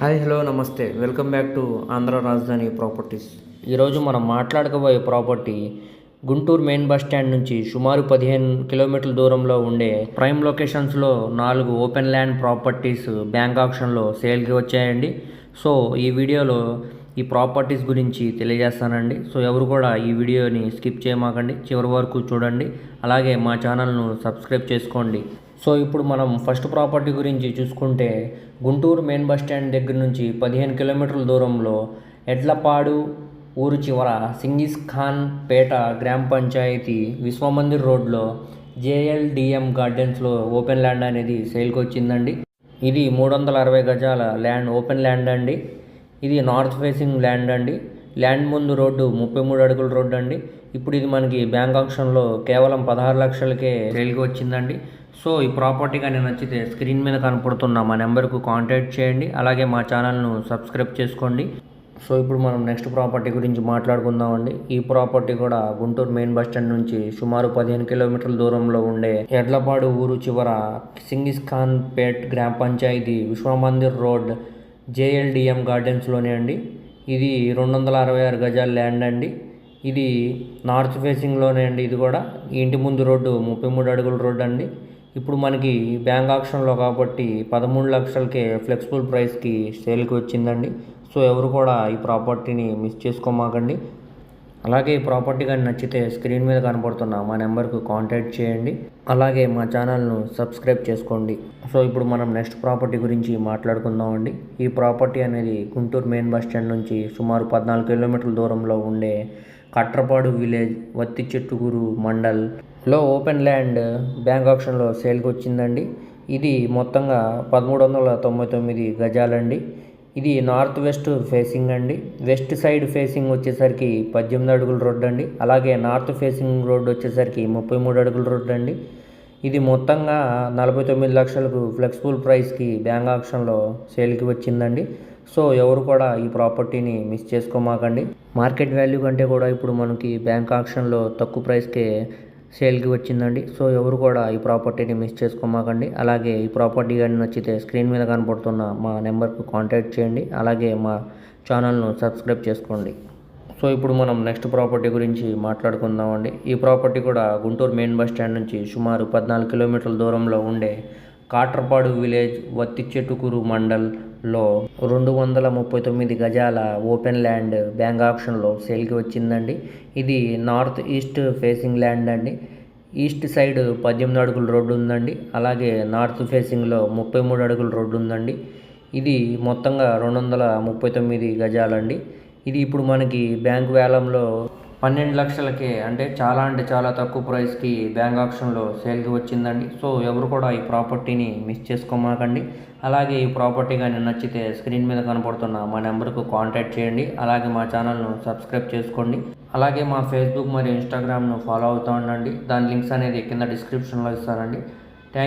Hi hello నమస్తే. Welcome back to Andhra Rajadhani properties. ఈరోజు మనం మాట్లాడకపోయే property Guntur main bus stand నుంచి సుమారు పదిహేను కిలోమీటర్ల దూరంలో ఉండే ప్రైమ్ లొకేషన్స్లో నాలుగు ఓపెన్ ల్యాండ్ ప్రాపర్టీస్ బ్యాంక్ ఆప్షన్లో సేల్కి వచ్చాయండి. సో ఈ వీడియోలో ఈ ప్రాపర్టీస్ గురించి తెలియజేస్తానండి. సో ఎవరు కూడా ఈ వీడియోని స్కిప్ చేయమాకండి. చివరి వరకు చూడండి. అలాగే మా ఛానల్ను సబ్స్క్రైబ్ చేసుకోండి. సో ఇప్పుడు మనం ఫస్ట్ ప్రాపర్టీ గురించి చూసుకుంటే గుంటూరు మెయిన్ బస్ స్టాండ్ దగ్గర నుంచి పదిహేను కిలోమీటర్ల దూరంలో ఎడ్లపాడు ఊరు చివర సింగిస్ ఖాన్ పేట గ్రామ పంచాయతీ విశ్వమందిర్ రోడ్లో జేఎల్డిఎం గార్డెన్స్లో ఓపెన్ ల్యాండ్ అనేది సేల్కి వచ్చిందండి. ఇది మూడు వందల అరవై గజాల ల్యాండ్ ఓపెన్ ల్యాండ్ అండి. ఇది నార్త్ ఫేసింగ్ ల్యాండ్ అండి. ల్యాండ్ ముందు రోడ్డు ముప్పై మూడు అడుగుల రోడ్డు అండి. ఇప్పుడు ఇది మనకి బ్యాంక్ ఆప్షన్లో కేవలం పదహారు లక్షలకే సేల్కి వచ్చిందండి. సో ఈ ప్రాపర్టీ కానీ నచ్చితే స్క్రీన్ మీద కనపడుతున్న మా నెంబర్కు కాంటాక్ట్ చేయండి. అలాగే మా ఛానల్ను సబ్స్క్రైబ్ చేసుకోండి. సో ఇప్పుడు మనం నెక్స్ట్ ప్రాపర్టీ గురించి మాట్లాడుకుందామండి. ఈ ప్రాపర్టీ కూడా గుంటూరు మెయిన్ బస్ స్టాండ్ నుంచి సుమారు పదిహేను కిలోమీటర్ల దూరంలో ఉండే ఎడ్లపాడు ఊరు చివర సింగిస్ ఖాన్ పేట్ గ్రామ పంచాయతీ విశ్వమందిర్ రోడ్ జేఎల్డిఎం గార్డెన్స్లోనే అండి. ఇది రెండు వందల అరవై ఆరు గజాల ల్యాండ్ అండి. ఇది నార్త్ ఫేసింగ్లోనే అండి ఇది కూడా. ఇంటి ముందు రోడ్డు ముప్పై మూడు అడుగుల రోడ్డు అండి. ఇప్పుడు మనకి బ్యాంక్ ఆప్షన్లో కాబట్టి పదమూడు లక్షలకే ఫ్లెక్సిబుల్ ప్రైస్కి సేల్కి వచ్చిందండి. సో ఎవరు కూడా ఈ ప్రాపర్టీని మిస్ చేసుకోమాకండి. అలాగే ఈ ప్రాపర్టీ కానీ నచ్చితే స్క్రీన్ మీద కనపడుతున్న మా నెంబర్కు కాంటాక్ట్ చేయండి. అలాగే మా ఛానల్ను సబ్స్క్రైబ్ చేసుకోండి. సో ఇప్పుడు మనం నెక్స్ట్ ప్రాపర్టీ గురించి మాట్లాడుకుందాం అండి. ఈ ప్రాపర్టీ అనేది గుంటూరు మెయిన్ బస్ స్టాండ్ నుంచి సుమారు పద్నాలుగు కిలోమీటర్ల దూరంలో ఉండే కట్రపాడు విలేజ్ వత్తి చెట్టుగురు మండల్లో ఓపెన్ ల్యాండ్ బ్యాంక్ ఆప్షన్లో సేల్కి వచ్చిందండి. ఇది మొత్తంగా పదమూడు వందల తొంభై తొమ్మిది గజాలండి. ఇది నార్త్ వెస్ట్ ఫేసింగ్ అండి. వెస్ట్ సైడ్ ఫేసింగ్ వచ్చేసరికి పద్దెనిమిది అడుగుల రోడ్డు అండి. అలాగే నార్త్ ఫేసింగ్ రోడ్డు వచ్చేసరికి ముప్పై మూడు అడుగుల రోడ్డు అండి. ఇది మొత్తంగా నలభై తొమ్మిది లక్షలకు ఫ్లెక్సిబుల్ ప్రైస్కి బ్యాంక్ ఆప్షన్లో సేల్కి వచ్చిందండి. సో ఎవరు కూడా ఈ ప్రాపర్టీని మిస్ చేసుకోమాకండి. మార్కెట్ వాల్యూ కంటే కూడా ఇప్పుడు మనకి బ్యాంక్ ఆప్షన్లో తక్కువ ప్రైస్కే సేల్కి వచ్చిందండి. సో ఎవరు కూడా ఈ ప్రాపర్టీని మిస్ చేసుకోమాకండి. అలాగే ఈ ప్రాపర్టీ కానీ నచ్చితే స్క్రీన్ మీద కనపడుతున్న మా నెంబర్కు కాంటాక్ట్ చేయండి. అలాగే మా ఛానల్ను సబ్స్క్రైబ్ చేసుకోండి. సో ఇప్పుడు మనం నెక్స్ట్ ప్రాపర్టీ గురించి మాట్లాడుకుందామండి. ఈ ప్రాపర్టీ కూడా గుంటూరు మెయిన్ బస్ స్టాండ్ నుంచి సుమారు పద్నాలుగు కిలోమీటర్ల దూరంలో ఉండే కాట్రపాడు విలేజ్ వత్తిచెట్టుకూరు లో రెండు వందల ముప్పై తొమ్మిది గజాల ఓపెన్ ల్యాండ్ బ్యాంక్ ఆప్షన్లో సేల్కి వచ్చిందండి. ఇది నార్త్ ఈస్ట్ ఫేసింగ్ ల్యాండ్ అండి. ఈస్ట్ సైడ్ పద్దెనిమిది అడుగుల రోడ్డు ఉందండి. అలాగే నార్త్ ఫేసింగ్లో ముప్పై మూడు అడుగుల రోడ్డు ఉందండి. ఇది మొత్తంగా రెండు వందల ముప్పై తొమ్మిది గజాలండి. ఇది ఇప్పుడు మనకి బ్యాంక్ వేలంలో పన్నెండు లక్షలకే అంటే చాలా అంటే చాలా తక్కువ ప్రైస్కి బ్యాంక్ ఆప్షన్లో సేల్కి వచ్చిందండి. సో ఎవరు కూడా ఈ ప్రాపర్టీని మిస్ చేసుకోమాకండి. అలాగే ఈ ప్రాపర్టీ కానీ నచ్చితే స్క్రీన్ మీద కనపడుతున్న మా నెంబర్కు కాంటాక్ట్ చేయండి. అలాగే మా ఛానల్ను సబ్స్క్రైబ్ చేసుకోండి. అలాగే మా ఫేస్బుక్ మరియు ఇన్స్టాగ్రామ్ను ఫాలో అవుతూ ఉండండి. దాని లింక్స్ అనేది కింద డిస్క్రిప్షన్లో ఇస్తానండి.